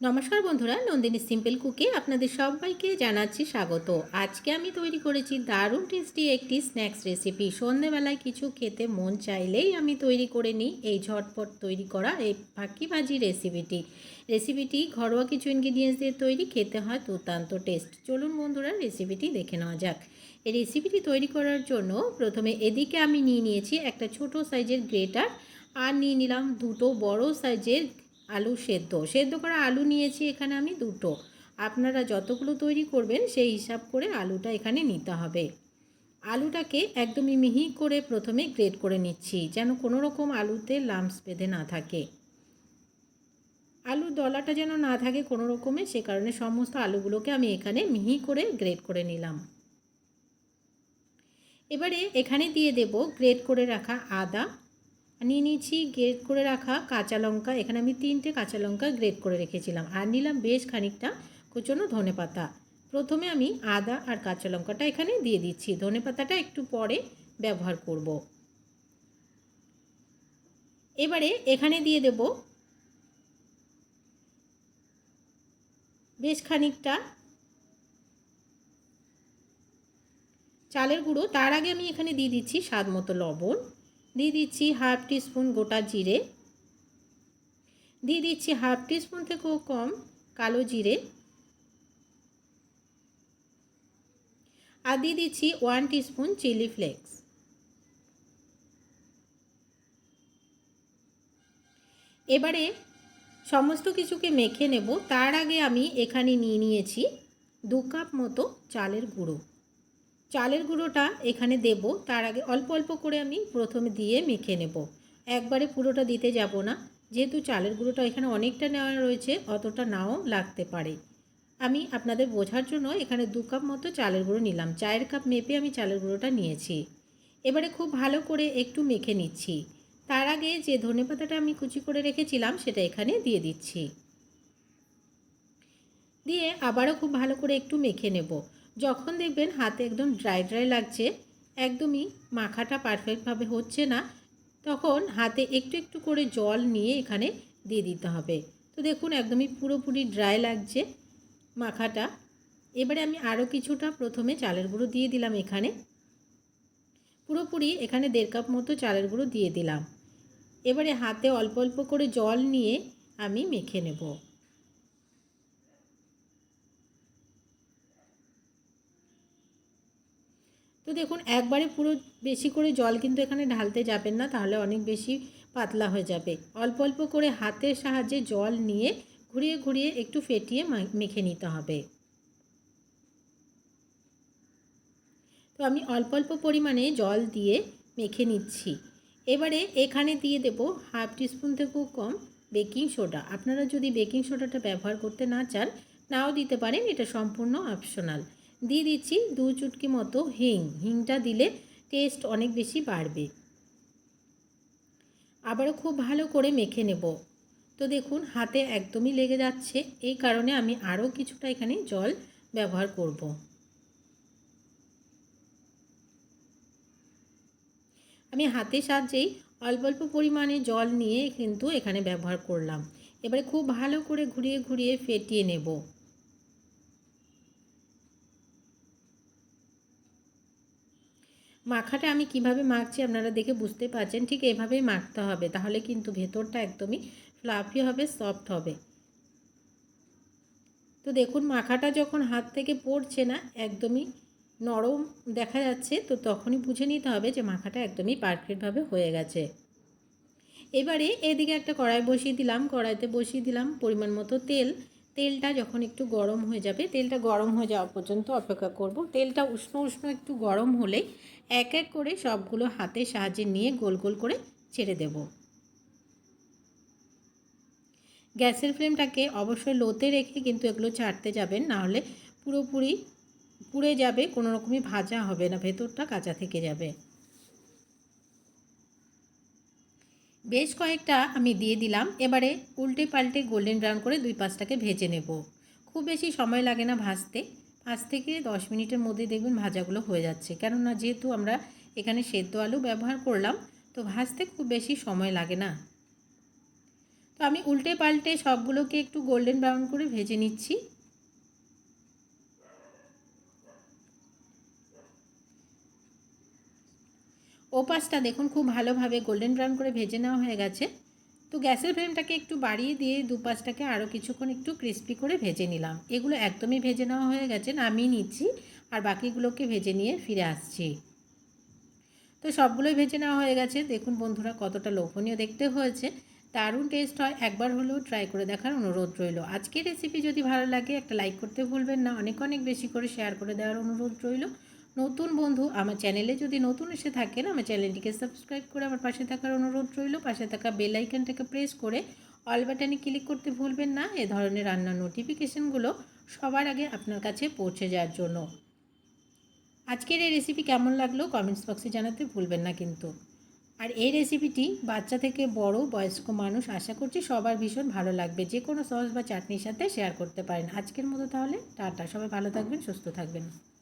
নমস্কার বন্ধুরা, নন্দিনী সিম্পল কুকে আপনাদের সবাইকে জানাচ্ছি স্বাগত। আজকে আমি তৈরি করেছি দারুণ টেস্টি একটি স্ন্যাক্স রেসিপি সন্ধেবেলায় কিছু খেতে মন চাইলেই আমি তৈরি করে নিই এই ঝটপট তৈরি করা এই ফাঁকি ভাজি রেসিপিটি রেসিপিটি ঘরোয়া কিছু ইনগ্রিডিয়েন্টস দিয়ে তৈরি, খেতে হয় দুর্দান্ত টেস্ট চলুন বন্ধুরা রেসিপিটি দেখে নেওয়া যাক। এই রেসিপিটি তৈরি করার জন্য প্রথমে এদিকে আমি নিয়ে নিয়েছি একটা ছোট সাইজের গ্রেটার আর নিয়ে নিলাম দুটো বড় সাইজের আলু সেদ্ধ। সেদ্ধ করা আলু নিয়েছি এখানে আমি দুটো। আপনারা যতগুলো তৈরি করবেন সেই হিসাব করে আলুটা এখানে নিতে হবে। আলুটাকে একদমই মিহি করে প্রথমে গ্রেড করে নিচ্ছি, যেন কোনো রকম আলুতে লাম্পস বেঁধে না থাকে। আলুর দলাটা যেন না থাকে কোনো রকমে, সে কারণে সমস্ত আলুগুলোকে আমি এখানে মিহি করে গ্রেড করে নিলাম। এবারে এখানে দিয়ে দেব গ্রেড করে রাখা আদা নিয়ে নিয়েছি গ্রেট করে রাখা কাঁচা লঙ্কা। এখানে আমি তিনটে কাঁচা লঙ্কা গ্রেট করে রেখেছিলাম। আর নিলাম বেশ খানিকটা কুচনো ধনে পাতা। প্রথমে আমি আদা আর কাঁচা লঙ্কাটা এখানে দিয়ে দিচ্ছি। ধনে পাতাটা একটু পরে ব্যবহার করব। এবারে এখানে দিয়ে দেব বেশ খানিকটা চালের গুঁড়ো। তার আগে আমি এখানে দিয়ে দিচ্ছি স্বাদ মতো লবণ। দিয়ে দিচ্ছি হাফ টিস্পুন গোটা জিরে। দিয়ে দিচ্ছি হাফ টিস্পুন থেকেও কম কালো জিরে। আর দিয়ে দিচ্ছি ওয়ান টিস্পুন চিলি ফ্লেক্স। এবারে সমস্ত কিছুকে মেখে নেব। তার আগে আমি এখানে নিয়ে নিয়েছি দু কাপ মতো চালের গুঁড়ো। চালের গুঁড়োটা এখানে দেব। তার আগে অল্প অল্প করে আমি প্রথমে দিয়ে মেখে নেব। একবারে পুরোটা দিতে যাব না। যেহেতু চালের গুঁড়োটা এখানে অনেকটা নেওয়া রয়েছে, অতটা নাও লাগতে পারে। আমি আপনাদের বোঝার জন্য এখানে দু কাপ মতো চালের গুঁড়ো নিলাম। চায়ের কাপ মেপে আমি চালের গুঁড়োটা নিয়েছি। এবারে খুব ভালো করে একটু মেখে নিচ্ছি। তার আগে যে ধনে পাতাটা আমি কুচি করে রেখেছিলাম, সেটা এখানে দিয়ে দিচ্ছি। দিয়ে আবারও খুব ভালো করে একটু মেখে নেব। যখন দেখবেন হাতে একদম ড্রাই ড্রাই লাগছে, একদমই মাখাটা পারফেক্টভাবে হচ্ছে না, তখন হাতে একটু একটু করে জল নিয়ে এখানে দিয়ে দিতে হবে। তো দেখুন একদমই পুরোপুরি ড্রাই লাগছে মাখাটা। এবারে আমি আরও কিছুটা প্রথমে চালের গুঁড়ো দিয়ে দিলাম এখানে। পুরোপুরি এখানে দেড় কাপ মতো চালের গুঁড়ো দিয়ে দিলাম। এবারে হাতে অল্প অল্প করে জল নিয়ে আমি মেখে নেব। দেখুন, একবারে পুরো বেশি করে জল কিন্তু এখানে ঢালতে যাবেন না, তাহলে অনেক বেশি পাতলা হয়ে যাবে। অল্প অল্প করে হাতের সাহায্যে জল নিয়ে ঘুরিয়ে ঘুরিয়ে একটু ফেটিয়ে মেখে নিতে হবে। তো আমি অল্প অল্প পরিমাণে জল দিয়ে মেখে নিচ্ছি। এবারে এখানে দিয়ে দেব হাফ টিস্পুন থেকেও কম বেকিং সোডা। আপনারা যদি বেকিং সোডাটা ব্যবহার করতে না চান, নাও দিতে পারেন, এটা সম্পূর্ণ অপশনাল। দিয়ে দিচ্ছি দু চুটকি মতো হিং। হিংটা দিলে টেস্ট অনেক বেশি বাড়বে। আবারও খুব ভালো করে মেখে নেব। তো দেখুন, হাতে একদমই লেগে যাচ্ছে। এই কারণে আমি আরও কিছুটা এখানে জল ব্যবহার করব। আমি হাতের সাহায্যেই অল্প অল্প পরিমাণে জল নিয়ে কিন্তু এখানে ব্যবহার করলাম। এবারে খুব ভালো করে ঘুরিয়ে ঘুরিয়ে ফেটিয়ে নেব। মাখাটা আমি কীভাবে মাখছি আপনারা দেখে বুঝতে পারছেন, ঠিক এভাবেই মাখতে হবে। তাহলে কিন্তু ভেতরটা একদমই ফ্লাফি হবে সফট হবে। তো দেখুন, মাখাটা যখন হাত থেকে পড়ছে না, একদমই নরম দেখা যাচ্ছে, তো তখনই বুঝে নিতে হবে যে মাখাটা একদমই পারফেক্টভাবে হয়ে গেছে। এবারে এদিকে একটা কড়াই বসিয়ে দিলাম, কড়াইতে বসিয়ে দিলাম পরিমাণ মতো তেল। তেলটা যখন একটু গরম হয়ে যাবে, তেলটা গরম হয়ে যাওয়া পর্যন্ত অপেক্ষা করব। তেলটা উষ্ণ উষ্ণ একটু গরম হলেই এক এক করে সবগুলো হাতের সাহায্যে নিয়ে গোল গোল করে ছেড়ে দেব। গ্যাসের ফ্লেমটাকে অবশ্যই লোতে রেখে কিন্তু এগুলো ছাড়তে যাবেন নাহলে পুরোপুরি পুড়ে যাবে, কোনো রকমই ভাজা হবে না, ভেতরটা কাঁচা থেকে যাবে। বেশ কয়েকটা আমি দিয়ে দিলাম। এবারে উল্টে পাল্টে গোল্ডেন ব্রাউন করে দুই পাঁচটাকে ভেজে নেব। খুব বেশি সময় লাগে না ভাজতে। পাঁচ থেকে দশ মিনিটের মধ্যে দেখবেন ভাজাগুলো হয়ে যাচ্ছে। কেননা যেহেতু আমরা এখানে সেদ্ধ আলু ব্যবহার করলাম, তো ভাজতে খুব বেশি সময় লাগে না। তো আমি উল্টে পাল্টে সবগুলোকে একটু গোল্ডেন ব্রাউন করে ভেজে নিচ্ছি। ও পাশটা দেখুন, খুব ভালোভাবে গোল্ডেন ব্রাউন করে ভেজে নেওয়া হয়ে গেছে। তো গ্যাসের ফ্লেমটাকে একটু বাড়িয়ে দিয়ে দুপাশটাকে আরও কিছুক্ষণ একটু ক্রিস্পি করে ভেজে নিলাম। এগুলো একদমই ভেজে নেওয়া হয়ে গেছে, নামিয়ে নিচ্ছি আর বাকিগুলোকে ভেজে নিয়ে ফিরে আসছি। তো সবগুলোই ভেজে নেওয়া হয়ে গেছে। দেখুন বন্ধুরা, কতটা লোভনীয় দেখতে হয়েছে। দারুণ টেস্ট হয়। একবার হলেও ট্রাই করে দেখার অনুরোধ রইল। আজকের রেসিপি যদি ভালো লাগে, একটা লাইক করতে ভুলবেন না। অনেক অনেক বেশি করে শেয়ার করে দেওয়ার অনুরোধ রইল। নতুন বন্ধু, আমার চ্যানেলে যদি নতুন এসে থাকেন, আমার চ্যানেলটিকে সাবস্ক্রাইব করে আমার পাশে থাকার অনুরোধ রইল। পাশে থাকা বেল আইকনটাকে প্রেস করে অল বাটনে ক্লিক করতে ভুলবেন না। এ ধরনের রান্নার নোটিফিকেশনগুলো সবার আগে আপনার কাছে পৌঁছে যাওয়ার জন্য। আজকের এই রেসিপি কেমন লাগল কমেন্টস বক্সে জানাতে ভুলবেন না কিন্তু। আর এই রেসিপিটি বাচ্চা থেকে বড়, বয়স্ক মানুষ আশা করছি সবার ভীষণ ভালো লাগবে। যে কোনো সস বা চাটনির সাথে শেয়ার করতে পারেন। আজকের মতো তাহলে, টাটা। সবাই ভালো থাকবেন, সুস্থ থাকবেন।